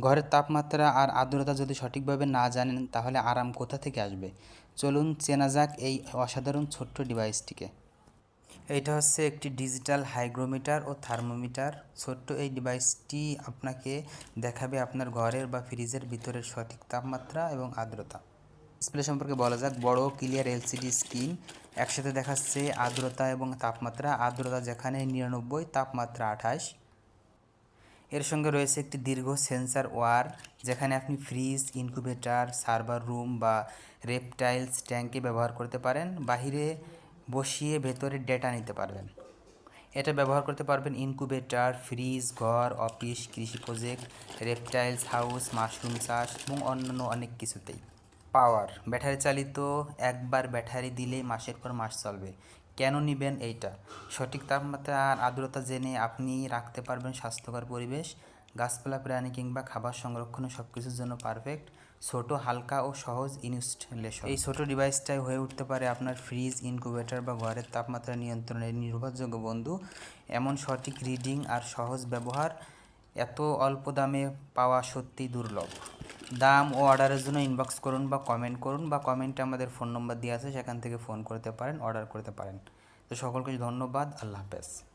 ঘরের তাপমাত্রা আর আর্দ্রতা যদি সঠিকভাবে না জানেন, তাহলে আরাম কোথা থেকে আসবে? চলুন চেনা যাক এই অসাধারণ ছোট্ট ডিভাইসটিকে। এইটা হচ্ছে একটি ডিজিটাল হাইগ্রোমিটার ও থার্মোমিটার। ছোট্ট এই ডিভাইসটি আপনাকে দেখাবে আপনার ঘরের বা ফ্রিজের ভিতরের সঠিক তাপমাত্রা এবং আর্দ্রতা। ডিসপ্লে সম্পর্কে বলা যাক, বড় ক্লিয়ার এলসিডি স্ক্রিন, একসাথে দেখাচ্ছে আর্দ্রতা এবং তাপমাত্রা। আর্দ্রতা যেখানে নিরানব্বই, তাপমাত্রা আঠাশ। এর সঙ্গে রয়েছে একটি দীর্ঘ সেন্সার ওয়ার, যেখানে আপনি ফ্রিজ, ইনকিউবেটর, সার্ভার রুম বা রেপটাইলস, ট্যাঙ্কে ব্যবহার করতে পারেন। বাহিরে বসিয়ে ভেতরে ডেটা নিতে পারবেন। এটা ব্যবহার করতে পারবেন ইনকিউবেটর, ফ্রিজ, ঘর, অফিস, কৃষি প্রজেক্ট, রেপটাইলস, হাউস, মাশরুম চাষ এবং অন্যান্য অনেক কিছুতেই। পাওয়ার, ব্যাটারি চালিত, একবার ব্যাটারি দিলেই মাসের পর মাস চলবে। কেন নেবেন এইটা? সঠিক তাপমাত্রা আর আর্দ্রতা জেনে আপনি রাখতে পারবেন স্বাস্থ্যকর পরিবেশ, গাছপালা, প্রাণী কিংবা খাবার সংরক্ষণে সব কিছুর জন্য পারফেক্ট ছোট, হালকা ও সহজ ইনস্টলেশন এই ছোট ডিভাইসটাই হয়ে উঠতে পারে আপনার ফ্রিজ ইনকিউবেটর বা ঘরের তাপমাত্রা নিয়ন্ত্রণের নির্ভরযোগ্য বন্ধু। এমন সঠিক রিডিং আর সহজ ব্যবহার এত অল্প দামে পাওয়া সত্যিই দুর্লভ। দাম ও অর্ডারের জন্য ইনবক্স করুন বা কমেন্ট করুন বা কমেন্টে আমাদের ফোন নম্বর দিয়ে আছে, সেখান থেকে ফোন করতে পারেন অর্ডার করতে পারেন। তো সকলকে ধন্যবাদ, আল্লাহ হাফেজ।